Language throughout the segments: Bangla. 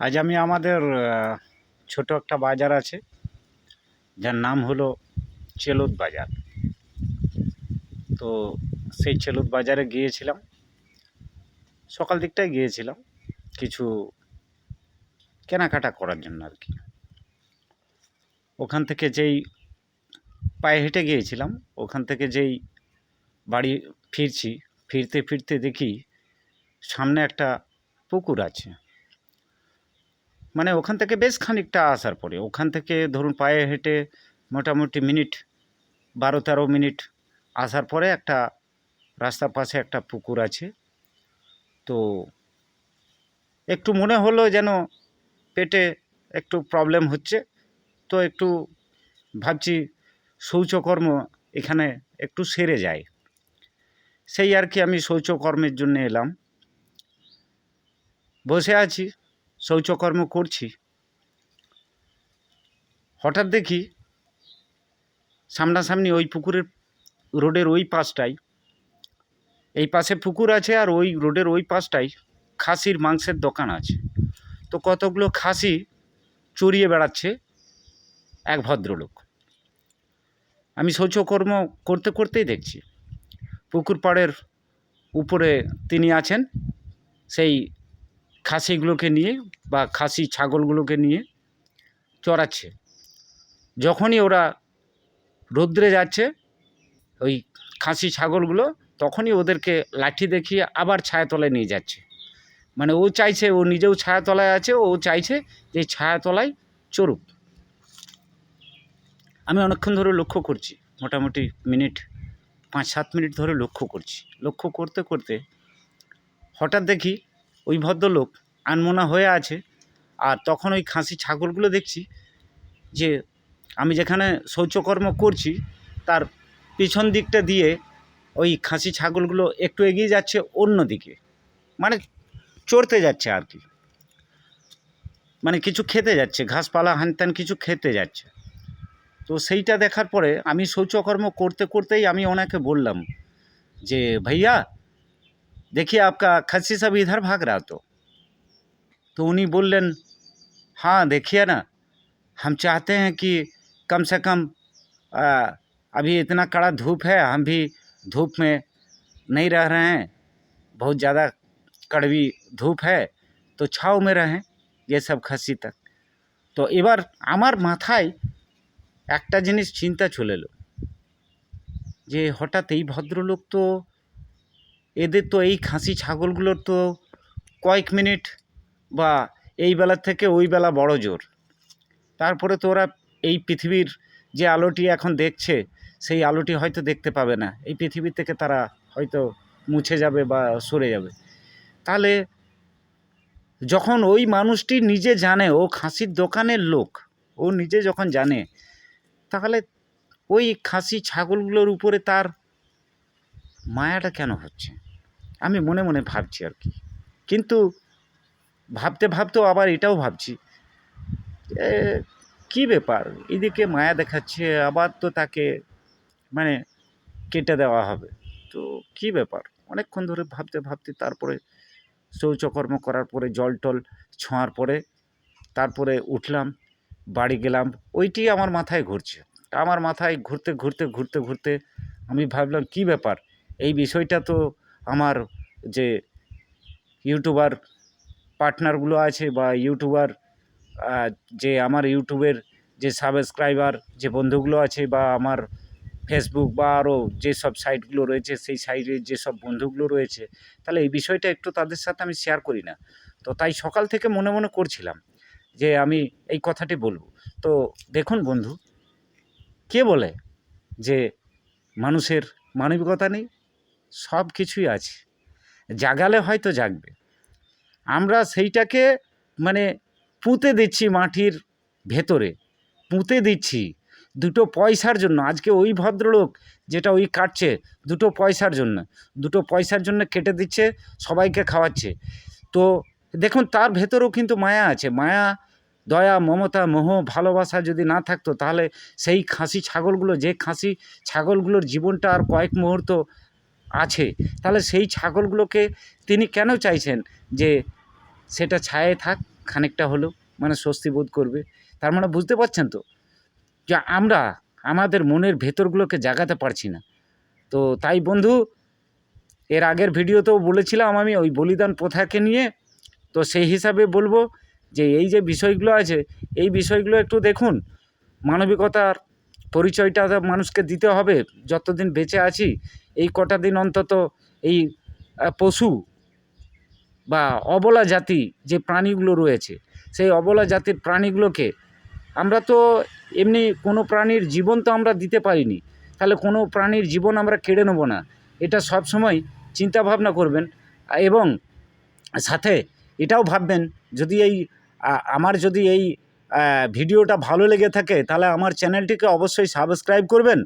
আজ আমি আমাদের ছোট একটা বাজার আছে, যার নাম হলো চেলুত বাজার। তো সেই চেলুদ বাজারে গিয়েছিলাম, সকাল দিকটায় গিয়েছিলাম কিছু কেনাকাটা করার জন্য আর কি। ওখান থেকে যেই পায়ে হেঁটে গিয়েছিলাম, ওখান থেকে যেই বাড়ি ফিরছি, ফিরতে ফিরতে দেখি সামনে একটা পুকুর আছে। মানে ওখান থেকে বেশ খানিকটা আসার পরে, ওখান থেকে ধরুন পায়ে হেঁটে মোটামুটি মিনিট বারো তেরো মিনিট আসার পরে একটা রাস্তার পাশে একটা পুকুর আছে। তো একটু মনে হলো যেন পেটে একটু প্রবলেম হচ্ছে, তো একটু ভাবছি শৌচকর্ম এখানে একটু সেরে যায়। সেই আর কি আমি শৌচকর্মের জন্য এলাম। বসে আছি। শৌচকর্ম করছি। হঠাৎ দেখি সামনাসামনি ওই পুকুরের রোডের ওই পাশটায় এই পাশে পুকুর আছে আর ওই রোডের ওই পাশটায় খাসির মাংসের দোকান আছে। তো কতগুলো খাসি চড়িয়ে বেড়াচ্ছে এক ভদ্রলোক। আমি শৌচকর্ম করতে করতেই দেখছি। পুকুর পাড়ের উপরে তিনি আছেন, সেই খাসিগুলোকে নিয়ে বা খাসি ছাগলগুলোকে নিয়ে চড়াচ্ছে। যখনই ওরা রৌদ্রে যাচ্ছে, ওই খাসি ছাগলগুলো তখনই ওদেরকে লাঠি দেখিয়ে আবার ছায়াতলায় নিয়ে যাচ্ছে। মানে ও চাইছে, ও নিজেও ছায়াতলায় আছে, ও চাইছে যে ছায়াতলায় চড়ুক। আমি অনেকক্ষণ ধরে লক্ষ্য করছি, মোটামুটি মিনিট পাঁচ সাত মিনিট ধরে লক্ষ্য করছি। লক্ষ্য করতে করতে হঠাৎ দেখি ওই ভদ্রলোক আনমনা হয়ে আছে আর তখন ওই খাসি ছাগলগুলো দেখছি যে আমি যেখানে শৌচকর্ম করছি তার পিছন দিকটা দিয়ে ওই খাসি ছাগলগুলো একটু এগিয়ে যাচ্ছে অন্য দিকে মানে চড়তে যাচ্ছে আর কি। মানে কিছু খেতে যাচ্ছে, ঘাসপালা হানত্যান কিছু খেতে যাচ্ছে। তো সেইটা দেখার পরে আমি শৌচকর্ম করতে করতেই আমি ওনাকে বললাম যে, ভাইয়া देखिए आपका खस्सी सब इधर भाग रहा तो तो उन्हीं बोलन हाँ देखिए ना हम चाहते हैं कि कम से कम आ, अभी इतना कड़ा धूप है हम भी धूप में नहीं रह रहे हैं बहुत ज़्यादा कड़वी धूप है तो छाव में रहें ये सब खस्सी तक তো এবার আমার মাথায় একটা জিনিস চিন্তা চলে এলো যে হঠাৎ এই ভদ্রলোক তো এদের তো এই খাসি ছাগলগুলোর তো কয়েক মিনিট বা এই বেলার থেকে ওই বেলা বড় জোর। তারপরে তো ওরা এই পৃথিবীর যে আলোটি এখন দেখছে, সেই আলোটি হয়তো দেখতে পাবে না। এই পৃথিবী থেকে তারা হয়তো মুছে যাবে বা সরে যাবে। তাহলে যখন ওই মানুষটি নিজে জানে, ও খাসির দোকানের লোক, ও নিজে যখন জানে, তাহলে ওই খাসি ছাগলগুলোর উপরে তার মায়াটা কেন হচ্ছে? আমি মনে মনে ভাবছি আর কি। কিন্তু ভাবতে ভাবতেও আবার এটাও ভাবছি কী ব্যাপার? এদিকে মায়া দেখাচ্ছে, আবার তো তাকে মানে কেটে দেওয়া হবে। তো কী ব্যাপার? অনেকক্ষণ ধরে ভাবতে ভাবতে তারপরে শৌচকর্ম করার পরে, জল টল ছোঁয়ার পরে তারপরে উঠলাম, বাড়ি গেলাম। ওইটি আমার মাথায় ঘুরছে। আমার মাথায় ঘুরতে ঘুরতে ঘুরতে ঘুরতে আমি ভাবলাম, কী ব্যাপার? এই বিষয়টা তো আমার যে ইউটিউবার পার্টনারগুলো আছে বা ইউটিউবার যে আমার ইউটিউবের যে সাবস্ক্রাইবার যে বন্ধুগুলো আছে বা আমার ফেসবুক বা আরও যেসব সাইটগুলো রয়েছে, সেই সাইটের যেসব বন্ধুগুলো রয়েছে, তাহলে এই বিষয়টা একটু তাদের সাথে আমি শেয়ার করি না। তো তাই সকাল থেকে মনে মনে করছিলাম যে আমি এই কথাটি বলব। তো দেখুন বন্ধু, কে বলে যে মানুষের মানবিকতা নেই? সব কিছুই আছে। জাগালে হয়তো জাগবে। আমরা সেইটাকে মানে পুঁতে দিচ্ছি মাটির ভেতরে, পুঁতে দিচ্ছি দুটো পয়সার জন্য। আজকে ওই ভদ্রলোক যেটা ওই কাটছে দুটো পয়সার জন্য, দুটো পয়সার জন্য কেটে দিচ্ছে, সবাইকে খাওয়াচ্ছে। তো দেখুন, তার ভেতরেও কিন্তু মায়া আছে। মায়া, দয়া, মমতা, মোহ, ভালোবাসা যদি না থাকতো, তাহলে সেই খাসি ছাগলগুলো, যে খাসি ছাগলগুলোর জীবনটা আর কয়েক মুহূর্ত আছে, তাহলে সেই ছাগলগুলোকে তিনি কেন চাইছেন যে সেটা ছায়ে থাক, খানিকটা হলেও মানে স্বস্তি বোধ করবে? তার মানে বুঝতে পারছেন তো? যে আমরা আমাদের মনের ভেতরগুলোকে জাগাতে পারছি না। তো তাই বন্ধু, এর আগের ভিডিওতেও বলেছিলাম আমি ওই বলিদান প্রথাকে নিয়ে। তো সেই হিসাবে বলব যে এই যে বিষয়গুলো আছে, এই বিষয়গুলো একটু দেখুন। মানবিকতার পরিচয়টা মানুষকে দিতে হবে, যতদিন বেঁচে আছি, এই কটা দিন অন্তত এই পশু বা অবলা জাতি যে প্রাণীগুলো রয়েছে, সেই অবলা জাতির প্রাণীগুলোকে আমরা তো এমনি কোনো প্রাণীর জীবন তো আমরা দিতে পারিনি, তাহলে কোনো প্রাণীর জীবন আমরা কেড়ে নেব না। এটা সব সময় চিন্তা ভাবনা করবেন এবং সাথে এটাও ভাববেন, যদি এই আমার যদি এই ভিডিওটা ভালো লেগে থাকে, তাহলে আমার চ্যানেলটিকে অবশ্যই সাবস্ক্রাইব করবেন।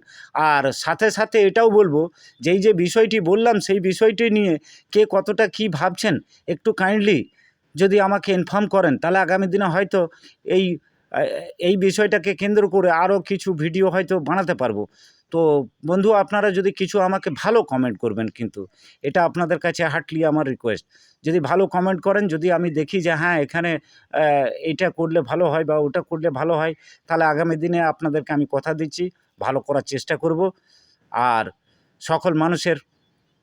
আর সাথে সাথে এটাও বলব, যেই যে বিষয়টি বললাম, সেই বিষয়টি নিয়ে কে কতটা কি ভাবছেন, একটু কাইন্ডলি যদি আমাকে ইনফর্ম করেন, তাহলে আগামী দিনে হয়তো এই এই বিষয়টাকে কেন্দ্র করে আরও কিছু ভিডিও হয়তো বানাতে পারব। তো বন্ধু, আপনারা যদি কিছু আমাকে ভালো কমেন্ট করবেন কিন্তু, এটা আপনাদের কাছে হার্টলি আমার রিকোয়েস্ট যদি ভালো কমেন্ট করেন, যদি আমি দেখি যে হ্যাঁ এখানে এইটা করলে ভালো হয় বা ওটা করলে ভালো হয়, তাহলে আগামী দিনে আপনাদেরকে আমি কথা দিচ্ছি, ভালো করার চেষ্টা করব। আর সকল মানুষের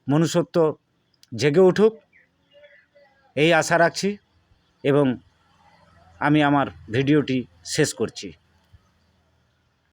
মনুষ্যত্ব জেগে উঠুক, এই আশা রাখছি এবং আমি আমার ভিডিওটি শেষ করছি।